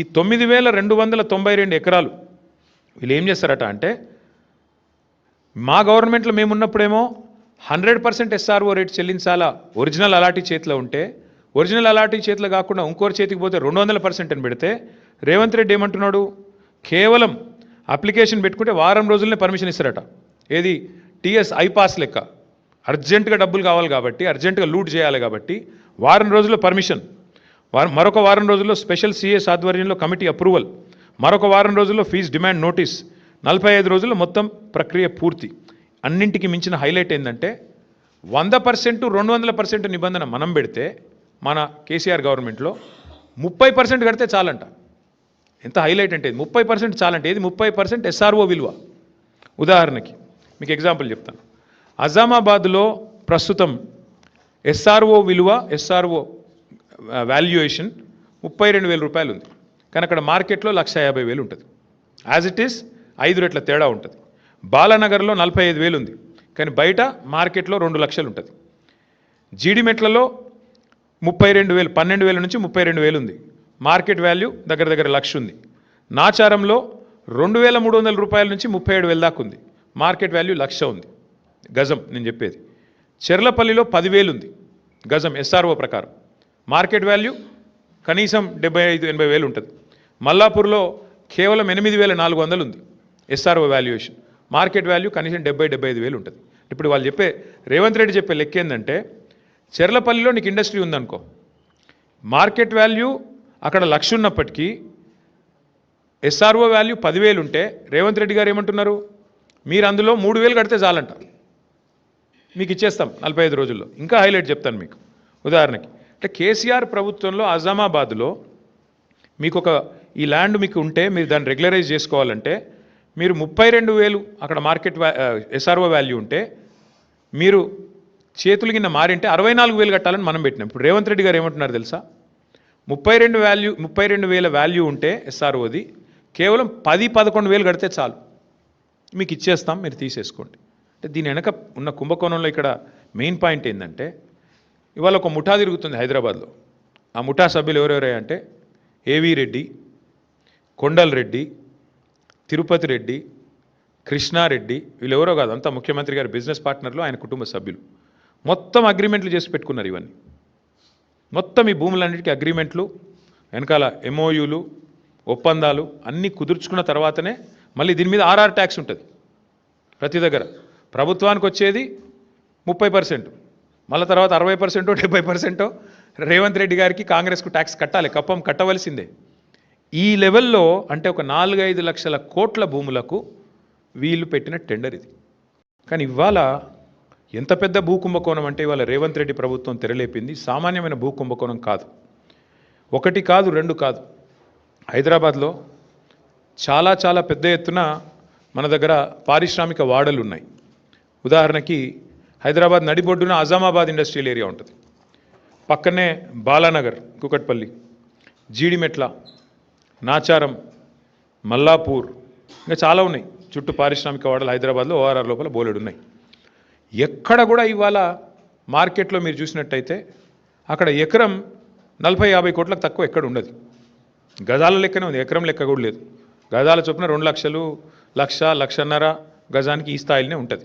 ఈ తొమ్మిది వేల రెండు వందల తొంభై రెండు ఎకరాలు వీళ్ళు ఏం చేస్తారట అంటే మా గవర్నమెంట్లో మేము ఉన్నప్పుడేమో హండ్రెడ్ పర్సెంట్ ఎస్ఆర్ఓ రేట్ చెల్లించాలా? ఒరిజినల్ అలాటీ చేతిలో ఉంటే ఒరిజినల్ అలాటీ చేతిలో కాకుండా ఇంకోరి చేతికి పోతే రెండు వందల పర్సెంట్ అని పెడితే రేవంత్ రెడ్డి ఏమంటున్నాడు? కేవలం అప్లికేషన్ పెట్టుకుంటే వారం రోజుల్లోనే పర్మిషన్ ఇస్తారట. ఏది? టీఎస్ ఐపాస్ లెక్క. అర్జెంటుగా డబ్బులు కావాలి కాబట్టి అర్జెంటుగా లూట్ చేయాలి కాబట్టి వారం రోజుల్లో పర్మిషన్. వారం మరొక వారం రోజుల్లో స్పెషల్ సిఎస్ ఆధ్వర్యంలో కమిటీ అప్రూవల్ మరొక వారం రోజుల్లో ఫీజు డిమాండ్ నోటీస్ నలభై ఐదు రోజుల్లో మొత్తం ప్రక్రియ పూర్తి. అన్నింటికి మించిన హైలైట్ ఏంటంటే వంద పర్సెంట్ రెండు వందల పర్సెంట్ నిబంధన మనం పెడితే మన కేసీఆర్ గవర్నమెంట్లో ముప్పై పర్సెంట్ కడితే చాలంట. ఎంత హైలైట్ అంటే ఇది? ముప్పై పర్సెంట్ చాలంటే ఇది ముప్పై పర్సెంట్ ఎస్ఆర్ఓ విలువ. ఉదాహరణకి మీకు ఎగ్జాంపుల్ చెప్తాను. అజామాబాద్లో ప్రస్తుతం ఎస్ఆర్ఓ విలువ ఎస్ఆర్ఓ వాల్యుయేషన్ ముప్పై రెండు వేల రూపాయలు ఉంది. కానీ అక్కడ మార్కెట్లో లక్ష యాభై వేలు ఉంటుంది. యాజ్ ఇట్ ఈస్ ఐదు రెట్ల తేడా ఉంటుంది. బాలానగర్లో నలభై ఐదు వేలు ఉంది. కానీ బయట మార్కెట్లో రెండు లక్షలు ఉంటుంది. జీడిమెట్లలో ముప్పై రెండు వేలు పన్నెండు వేల నుంచి ముప్పై రెండు వేలు ఉంది. మార్కెట్ వాల్యూ దగ్గర దగ్గర లక్ష ఉంది. నాచారంలో రెండు వేల మూడు వందల రూపాయల నుంచి ముప్పై ఏడు వేల దాకా ఉంది. మార్కెట్ వాల్యూ లక్ష ఉంది. గజం నేను చెప్పేది. చెర్లపల్లిలో పదివేలు ఉంది. గజం ఎస్ఆర్ఓ ప్రకారం. మార్కెట్ వాల్యూ కనీసం డెబ్బై ఐదు ఎనభై వేలు ఉంటుంది. మల్లాపూర్లో కేవలం ఎనిమిది వేల నాలుగు వందలు ఉంది ఎస్ఆర్ఓ వాల్యుయేషన్ మార్కెట్ వాల్యూ కనీసం డెబ్బై డెబ్బై ఐదు వేలు ఉంటుంది. ఇప్పుడు వాళ్ళు చెప్పే రేవంత్ రెడ్డి చెప్పే లెక్క ఏంటంటే చెర్లపల్లిలో నీకు ఇండస్ట్రీ ఉందనుకో మార్కెట్ వాల్యూ అక్కడ లక్ష ఉన్నప్పటికీ ఎస్ఆర్ఓ వాల్యూ పదివేలు ఉంటే రేవంత్ రెడ్డి గారు ఏమంటున్నారు? మీరు అందులో మూడు వేలు కడితే చాలంట. మీకు ఇచ్చేస్తాం నలభై ఐదు రోజుల్లో. ఇంకా హైలైట్ చెప్తాను మీకు. ఉదాహరణకి అంటే కేసీఆర్ ప్రభుత్వంలో అజామాబాద్లో మీకు ఒక ఈ ల్యాండ్ మీకు ఉంటే మీరు దాన్ని రెగ్యులరైజ్ చేసుకోవాలంటే మీరు ముప్పై రెండు వేలు అక్కడ మార్కెట్ ఎస్ఆర్ఓ వాల్యూ ఉంటే మీరు చేతులు కింద మారింటే అరవై నాలుగు వేలు కట్టాలని మనం పెట్టినాం. ఇప్పుడు రేవంత్ రెడ్డి గారు ఏమంటున్నారు తెలుసా? ముప్పై రెండు వాల్యూ ముప్పై రెండు వేల వాల్యూ ఉంటే ఎస్ఆర్ఓది కేవలం పది పదకొండు వేలు కడితే చాలు. మీకు ఇచ్చేస్తాం మీరు తీసేసుకోండి. అంటే దీని వెనక ఉన్న కుంభకోణంలో ఇక్కడ మెయిన్ పాయింట్ ఏంటంటే ఇవాళ ఒక ముఠా తిరుగుతుంది హైదరాబాద్లో. ఆ ముఠా సభ్యులు ఎవరెవరే అంటే ఏవి రెడ్డి కొండల్ రెడ్డి తిరుపతి రెడ్డి కృష్ణారెడ్డి వీళ్ళెవరో కాదు అంతా ముఖ్యమంత్రి గారి బిజినెస్ పార్ట్నర్లు ఆయన కుటుంబ సభ్యులు. మొత్తం అగ్రిమెంట్లు చేసి పెట్టుకున్నారు ఇవన్నీ. మొత్తం ఈ భూములన్నిటికీ అగ్రిమెంట్లు వెనకాల ఎంఓయూలు ఒప్పందాలు అన్నీ కుదుర్చుకున్న తర్వాతనే మళ్ళీ దీని మీద ఆర్ఆర్ ట్యాక్స్ ఉంటుంది. ప్రతి దగ్గర. ప్రభుత్వానికి వచ్చేది ముప్పై పర్సెంట్. మళ్ళీ తర్వాత అరవై పర్సెంటో డెబ్బై పర్సెంటో రేవంత్ రెడ్డి గారికి కాంగ్రెస్కు ట్యాక్స్ కట్టాలి కప్పం కట్టవలసిందే. ఈ లెవెల్లో అంటే ఒక నాలుగైదు లక్షల కోట్ల భూములకు వీళ్ళు పెట్టిన టెండర్ ఇది. కానీ ఇవాళ ఎంత పెద్ద భూ కుంభకోణం అంటే ఇవాళ రేవంత్ రెడ్డి ప్రభుత్వం తెరలేపింది సామాన్యమైన భూ కుంభకోణం కాదు. ఒకటి కాదు రెండు కాదు. హైదరాబాద్లో చాలా చాలా పెద్ద ఎత్తున మన దగ్గర పారిశ్రామిక వాడలు ఉన్నాయి ఉదాహరణకి హైదరాబాద్ నడిబొడ్డున అజామాబాద్ ఇండస్ట్రియల్ ఏరియా ఉంటుంది. పక్కనే బాలానగర్ కుకట్పల్లి జీడిమెట్ల నాచారం మల్లాపూర్ ఇంకా చాలా ఉన్నాయి. చుట్టూ పారిశ్రామిక వాడలు హైదరాబాద్లో ఓఆర్ఆర్ లోపల బోలెడు ఉన్నాయి. ఎక్కడ కూడా ఇవాళ మార్కెట్లో మీరు చూసినట్టయితే అక్కడ ఎకరం నలభై యాభై కోట్లకు తక్కువ ఎక్కడ ఉండదు. గజాల లెక్కనే ఉంది. ఎకరం లెక్క కూడా లేదు. గజాల చొప్పున రెండు లక్షలు లక్ష లక్షన్నర గజానికి ఈ స్థాయిలోనే ఉంటుంది.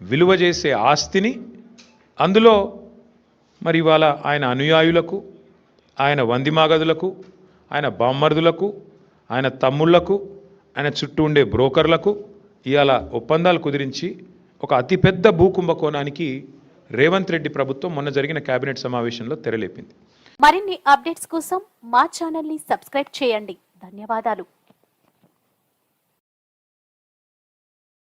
విలువ చేసే ఆస్తిని అందులో మరి ఇవాళ ఆయన అనుయాయులకు ఆయన వందిమాగదులకు ఆయన బామ్మర్దులకు ఆయన తమ్ముళ్ళకు ఆయన చుట్టూ ఉండే బ్రోకర్లకు ఇవాళ ఒప్పందాలు కుదిరించి ఒక అతిపెద్ద భూ కుంభకోణానికి రేవంత్ రెడ్డి ప్రభుత్వం మొన్న జరిగిన కేబినెట్ సమావేశంలో తెరలేపింది. మరిన్ని అప్డేట్స్ కోసం మా ఛానల్ని సబ్స్క్రైబ్ చేయండి. ధన్యవాదాలు.